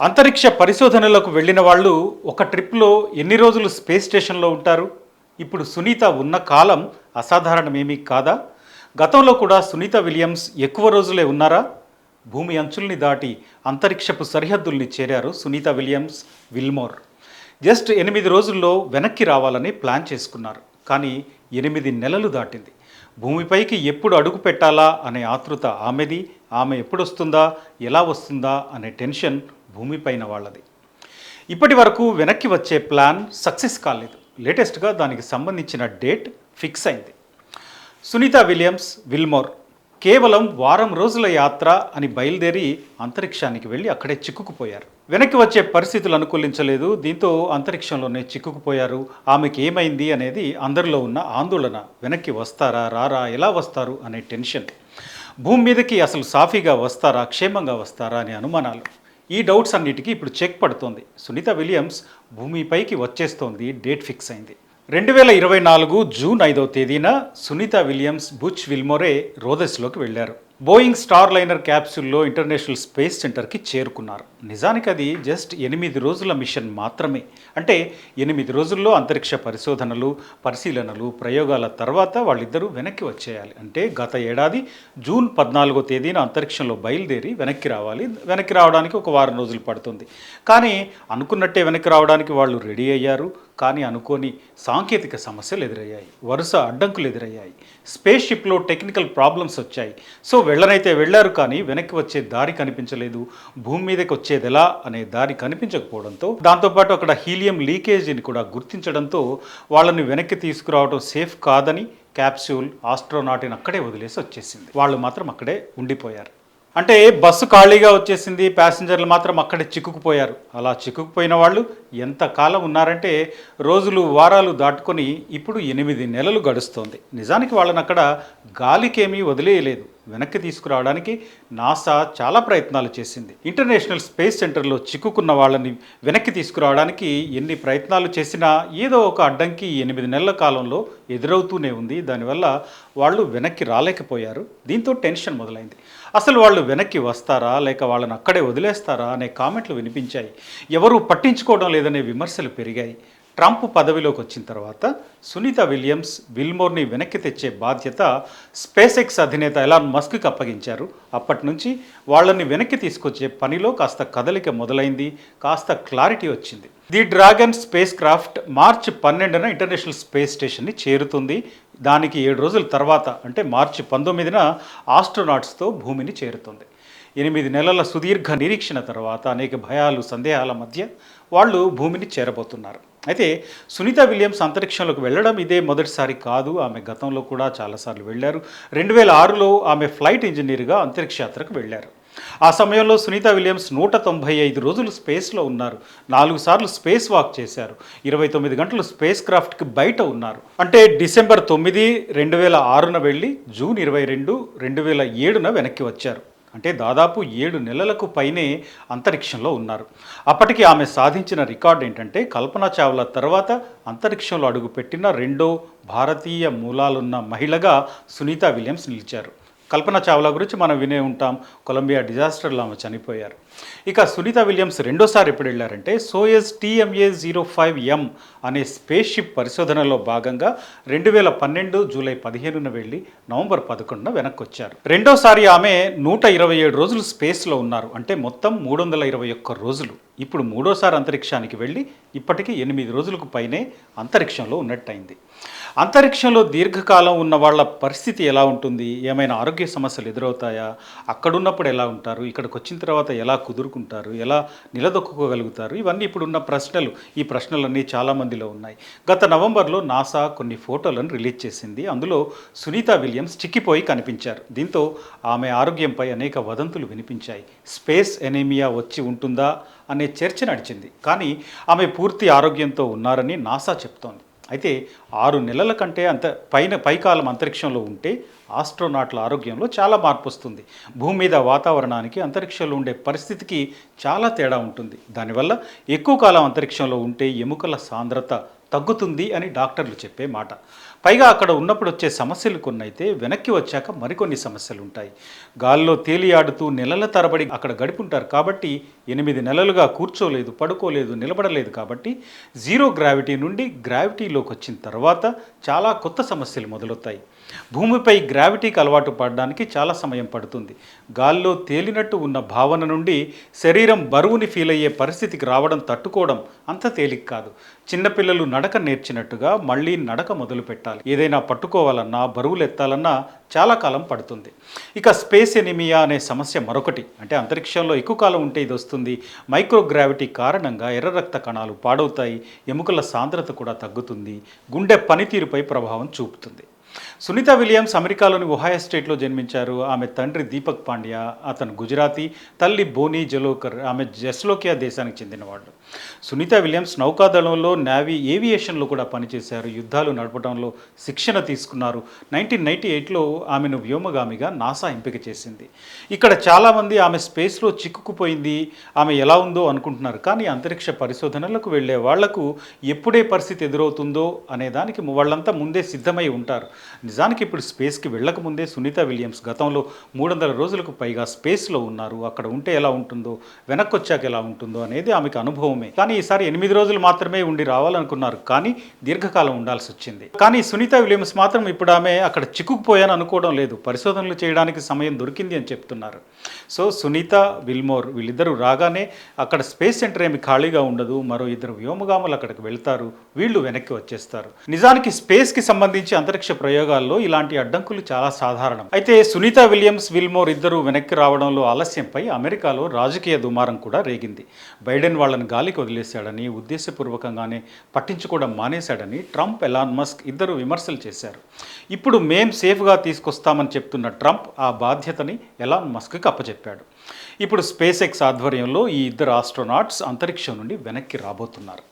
అంతరిక్ష పరిశోధనలకు వెళ్ళిన వాళ్ళు ఒక ట్రిప్లో ఎన్ని రోజులు స్పేస్ స్టేషన్లో ఉంటారు? ఇప్పుడు సునీత ఉన్న కాలం అసాధారణమేమీ కాదా? గతంలో కూడా సునీత విలియమ్స్ ఎక్కువ రోజులే ఉన్నారా? భూమి అంచుల్ని దాటి అంతరిక్షపు సరిహద్దుల్ని చేరారు సునీత విలియమ్స్ విల్మోర్. జస్ట్ ఎనిమిది రోజుల్లో వెనక్కి రావాలని ప్లాన్ చేసుకున్నారు. కానీ ఎనిమిది నెలలు దాటింది. భూమిపైకి ఎప్పుడు అడుగు పెట్టాలా అనే ఆతృత ఆమెది ఆమె ఎప్పుడొస్తుందా ఎలా వస్తుందా అనే టెన్షన్ భూమిపైన వాళ్ళది. ఇప్పటి వరకు వెనక్కి వచ్చే ప్లాన్ సక్సెస్ కాలేదు. లేటెస్ట్గా దానికి సంబంధించిన డేట్ ఫిక్స్ అయింది. సునీత విలియమ్స్ విల్మోర్ కేవలం వారం రోజుల యాత్ర అని బయలుదేరి అంతరిక్షానికి వెళ్ళి అక్కడే చిక్కుకుపోయారు. వెనక్కి వచ్చే పరిస్థితులు అనుకూలించలేదు. దీంతో అంతరిక్షంలోనే చిక్కుకుపోయారు. ఆమెకి ఏమైంది అనేది అందరిలో ఉన్న ఆందోళన. వెనక్కి వస్తారా రారా ఎలా వస్తారు అనే టెన్షన్. భూమి మీదకి అసలు సాఫీగా వస్తారా క్షేమంగా వస్తారా అనే అనుమానాలు. ఈ డౌట్స్ అన్నిటికీ ఇప్పుడు చెక్ పడుతోంది. సునీత విలియమ్స్ భూమిపైకి వచ్చేస్తోంది డేట్ ఫిక్స్ అయింది. రెండు వేల ఇరవై నాలుగు జూన్ ఐదవ తేదీన సునీత విలియమ్స్ బుచ్ విల్మోరే రోదస్లోకి వెళ్ళారు. బోయింగ్ స్టార్ లైనర్ క్యాప్సూల్లో ఇంటర్నేషనల్ స్పేస్ సెంటర్కి చేరుకున్నారు. నిజానికి అది జస్ట్ ఎనిమిది రోజుల మిషన్ మాత్రమే. అంటే ఎనిమిది రోజుల్లో అంతరిక్ష పరిశోధనలు పరిశీలనలు ప్రయోగాల తర్వాత వాళ్ళిద్దరూ వెనక్కి వచ్చేయాలి. అంటే గత ఏడాది జూన్ పద్నాలుగో తేదీన అంతరిక్షంలో బయలుదేరి వెనక్కి రావాలి. వెనక్కి రావడానికి ఒక వారం రోజులు పడుతుంది. కానీ అనుకున్నట్టే వెనక్కి రావడానికి వాళ్ళు రెడీ అయ్యారు. కానీ అనుకోని సాంకేతిక సమస్యలు ఎదురయ్యాయి. వరుస అడ్డంకులు ఎదురయ్యాయి. స్పేస్ షిప్లో టెక్నికల్ ప్రాబ్లమ్స్ వచ్చాయి. సో వెళ్ళనైతే వెళ్ళారు కానీ వెనక్కి వచ్చే దారి కనిపించలేదు. భూమి మీదకి వచ్చేది ఎలా అనే దారి కనిపించకపోవడంతో దాంతోపాటు అక్కడ హీలియం లీకేజీని కూడా గుర్తించడంతో వాళ్ళని వెనక్కి తీసుకురావడం సేఫ్ కాదని క్యాప్సూల్ ఆస్ట్రోనాటిని అక్కడే వదిలేసి వచ్చేసింది. వాళ్ళు మాత్రం అక్కడే ఉండిపోయారు. అంటే బస్సు ఖాళీగా వచ్చేసింది. ప్యాసింజర్లు మాత్రం అక్కడే చిక్కుకుపోయారు. అలా చిక్కుకుపోయిన వాళ్ళు ఎంతకాలం ఉన్నారంటే రోజులు వారాలు దాటుకొని ఇప్పుడు ఎనిమిది నెలలు గడుస్తోంది. నిజానికి వాళ్ళని అక్కడ గాలికేమీ వదిలేయలేదు. వెనక్కి తీసుకురావడానికి నాసా చాలా ప్రయత్నాలు చేసింది. ఇంటర్నేషనల్ స్పేస్ సెంటర్లో చిక్కుకున్న వాళ్ళని వెనక్కి తీసుకురావడానికి ఎన్ని ప్రయత్నాలు చేసినా ఏదో ఒక అడ్డంకి ఎనిమిది నెలల కాలంలో ఎదురవుతూనే ఉంది. దానివల్ల వాళ్ళు వెనక్కి రాలేకపోయారు. దీంతో టెన్షన్ మొదలైంది. అసలు వాళ్ళు వెనక్కి వస్తారా? లేక వాళ్ళని అక్కడే వదిలేస్తారా? అనే కామెంట్లు వినిపించాయి. ఎవరు పట్టించుకోవడం లేదు. లేదనే విమర్శలు పెరిగాయి. ట్రంప్ పదవిలోకి వచ్చిన తర్వాత సునీత విలియమ్స్ విల్మోర్ని వెనక్కి తెచ్చే బాధ్యత స్పేస్ ఎక్స్ అధినేత ఎలాన్ మస్క్కి అప్పగించారు. అప్పటి నుంచి వాళ్ళని వెనక్కి తీసుకొచ్చే పనిలో కాస్త కదలిక మొదలైంది కాస్త క్లారిటీ వచ్చింది. ది డ్రాగన్ స్పేస్ క్రాఫ్ట్ మార్చి పన్నెండున ఇంటర్నేషనల్ స్పేస్ స్టేషన్ని చేరుతుంది. దానికి ఏడు రోజుల తర్వాత అంటే మార్చి పంతొమ్మిదిన ఆస్ట్రోనాట్స్తో భూమిని చేరుతుంది. ఎనిమిది నెలల సుదీర్ఘ నిరీక్షణ తర్వాత అనేక భయాలు సందేహాల మధ్య వాళ్ళు భూమిని చేరబోతున్నారు. అయితే సునీత విలియమ్స్ అంతరిక్షంలోకి వెళ్ళడం ఇదే మొదటిసారి కాదు. ఆమె గతంలో కూడా చాలాసార్లు వెళ్ళారు. రెండు వేల ఆరులో ఆమె ఫ్లైట్ ఇంజనీర్గా అంతరిక్ష యాత్రకు వెళ్ళారు. ఆ సమయంలో సునీత విలియమ్స్ నూట తొంభై ఐదు రోజులు స్పేస్లో ఉన్నారు. నాలుగు సార్లు స్పేస్ వాక్ చేశారు. ఇరవై తొమ్మిది గంటలు స్పేస్ క్రాఫ్ట్కి బయట ఉన్నారు. అంటే డిసెంబర్ తొమ్మిది రెండు వేల ఆరున వెళ్ళి జూన్ ఇరవై రెండు రెండు వేల ఏడున వెనక్కి వచ్చారు. అంటే దాదాపు ఏడు నెలలకు పైనే అంతరిక్షంలో ఉన్నారు. అప్పటికి ఆమె సాధించిన రికార్డ్ ఏంటంటే కల్పనా చావ్లా తర్వాత అంతరిక్షంలో అడుగుపెట్టిన రెండో భారతీయ మూలాలున్న మహిళగా సునీత విలియమ్స్ నిలిచారు. కల్పన చావ్లా గురించి మనం వినే ఉంటాం. కొలంబియా డిజాస్టర్లో ఆమె చనిపోయారు. ఇక సునీత విలియమ్స్ రెండోసారి ఎప్పుడు వెళ్ళారంటే Soyuz TMA zero five M అనే స్పేస్ షిప్ పరిశోధనలో భాగంగా రెండు వేల పన్నెండు జూలై పదిహేనున వెళ్ళి నవంబర్ పదకొండున వెనక్కి వచ్చారు రెండోసారి ఆమె నూట ఇరవై ఏడు రోజులు స్పేస్లో ఉన్నారు. అంటే మొత్తం మూడు వందల ఇరవై ఒక్క రోజులు. ఇప్పుడు మూడోసారి అంతరిక్షానికి వెళ్ళి ఇప్పటికీ ఎనిమిది రోజులకు పైనే అంతరిక్షంలో ఉన్నట్టయింది. అంతరిక్షంలో దీర్ఘకాలం ఉన్న వాళ్ళ పరిస్థితి ఎలా ఉంటుంది? ఏమైనా ఆరోగ్య సమస్యలు ఎదురవుతాయా? అక్కడున్నప్పుడు ఎలా ఉంటారు? ఇక్కడికి వచ్చిన తర్వాత ఎలా కుదురుకుంటారు? ఎలా నిలదొక్కుకోగలుగుతారు? ఇవన్నీ ఇప్పుడున్న ప్రశ్నలు. ఈ ప్రశ్నలన్నీ చాలామందిలో ఉన్నాయి. గత నవంబర్లో నాసా కొన్ని ఫోటోలను రిలీజ్ చేసింది. అందులో సునీత విలియమ్స్ చిక్కిపోయి కనిపించారు. దీంతో ఆమె ఆరోగ్యంపై అనేక వదంతులు వినిపించాయి. స్పేస్ ఎనీమియా వచ్చి ఉంటుందా? అనే చర్చ నడిచింది. కానీ ఆమె పూర్తి ఆరోగ్యంతో ఉన్నారని నాసా చెప్తోంది. అయితే ఆరు నెలల కంటే అంత పైన పైకాలం అంతరిక్షంలో ఉంటే ఆస్ట్రోనాట్ల ఆరోగ్యంలో చాలా మార్పు వస్తుంది. భూమి మీద వాతావరణానికి అంతరిక్షంలో ఉండే పరిస్థితికి చాలా తేడా ఉంటుంది. దానివల్ల ఎక్కువ కాలం అంతరిక్షంలో ఉంటే ఎముకల సాంద్రత తగ్గుతుంది అని డాక్టర్లు చెప్పే మాట. పైగా అక్కడ ఉన్నప్పుడు వచ్చే సమస్యలు కొన్ని అయితే వెనక్కి వచ్చాక మరికొన్ని సమస్యలు ఉంటాయి గాల్లో తేలియాడుతూ నెలల తరబడి అక్కడ గడుపుంటారు కాబట్టి ఎనిమిది నెలలుగా కూర్చోలేదు పడుకోలేదు నిలబడలేదు కాబట్టి జీరో గ్రావిటీ నుండి గ్రావిటీలోకి వచ్చిన తర్వాత చాలా కొత్త సమస్యలు మొదలవుతాయి. భూమిపై గ్రావిటీకి అలవాటు పడడానికి చాలా సమయం పడుతుంది. గాల్లో తేలినట్టు ఉన్న భావన నుండి శరీరం బరువుని ఫీల్ అయ్యే పరిస్థితికి రావడం తట్టుకోవడం అంత తేలిక కాదు. చిన్నపిల్లలు నడక నేర్చినట్టుగా మళ్ళీ నడక మొదలు పెట్టాలి. ఏదైనా పట్టుకోవాలన్నా బరువులు ఎత్తాలన్నా చాలా కాలం పడుతుంది. ఇక స్పేస్ ఎనిమియా అనే సమస్య మరొకటి. అంటే అంతరిక్షంలో ఎక్కువ కాలం ఉంటే ఇది వస్తుంది. మైక్రోగ్రావిటీ కారణంగా ఎర్ర రక్త కణాలు పాడవుతాయి. ఎముకల సాంద్రత కూడా తగ్గుతుంది. గుండె పనితీరుపై ప్రభావం చూపుతుంది. సునీత విలియమ్స్ అమెరికాలోని ఒహాయో స్టేట్లో జన్మించారు. ఆమె తండ్రి దీపక్ పాండ్యా అతను గుజరాతీ తల్లి బోనీ జలోకర్ ఆమె జెస్లోకియా దేశానికి చెందినవాళ్ళు సునీత విలియమ్స్ నౌకాదళంలో నావీ ఏవియేషన్లో కూడా పనిచేశారు. యుద్ధాలు నడపడంలో శిక్షణ తీసుకున్నారు. నైన్టీన్ నైన్టీ ఎయిట్లో ఆమెను వ్యోమగామిగా నాసా ఎంపిక చేసింది. ఇక్కడ చాలామంది ఆమె స్పేస్లో చిక్కుకుపోయింది. ఆమె ఎలా ఉందో అనుకుంటున్నారు. కానీ అంతరిక్ష పరిశోధనలకు వెళ్ళే వాళ్ళకు ఎప్పుడే పరిస్థితి ఎదురవుతుందో అనే దానికి వాళ్ళంతా ముందే సిద్ధమై ఉంటారు. నిజానికి ఇప్పుడు స్పేస్కి వెళ్ళకముందే సునీత విలియమ్స్ గతంలో మూడు వందల రోజులకు పైగా స్పేస్లో ఉన్నారు. అక్కడ ఉంటే ఎలా ఉంటుందో వెనక్కి వచ్చాక ఎలా ఉంటుందో అనేది ఆమెకు అనుభవమే. కానీ ఈసారి ఎనిమిది రోజులు మాత్రమే ఉండి రావాలనుకున్నారు. కానీ దీర్ఘకాలం ఉండాల్సి వచ్చింది. కానీ సునీత విలియమ్స్ మాత్రం ఇప్పుడు ఆమె అక్కడ చిక్కుకుపోయాను అనుకోవడం లేదు. పరిశోధనలు చేయడానికి సమయం దొరికింది అని చెప్తున్నారు. సో సునీత విల్మోర్ వీళ్ళిద్దరూ రాగానే అక్కడ స్పేస్ సెంటర్ ఏమి ఖాళీగా ఉండదు. మరో ఇద్దరు వ్యోమగాములు అక్కడికి వెళ్తారు. వీళ్ళు వెనక్కి వచ్చేస్తారు. నిజానికి స్పేస్కి సంబంధించి అంతరిక్ష ప్రయోగాల్లో ఇలాంటి అడ్డంకులు చాలా సాధారణం. అయితే సునీత విలియమ్స్ విల్మోర్ ఇద్దరు వెనక్కి రావడంలో ఆలస్యంపై అమెరికాలో రాజకీయ దుమారం కూడా రేగింది. బైడెన్ వాళ్ళని గాలికి వదిలేశాడని ఉద్దేశపూర్వకంగానే పట్టించుకోవడం మానేశాడని ట్రంప్ ఎలాన్ మస్క్ ఇద్దరు విమర్శలు చేశారు. ఇప్పుడు మేం సేఫ్గా తీసుకొస్తామని చెప్తున్న ట్రంప్ ఆ బాధ్యతని ఎలాన్ మస్క్కి అప్పచెప్పాడు ఇప్పుడు స్పేస్ ఎక్స్ ఆధ్వర్యంలో ఈ ఇద్దరు ఆస్ట్రోనాట్స్ అంతరిక్షం నుండి వెనక్కి రాబోతున్నారు.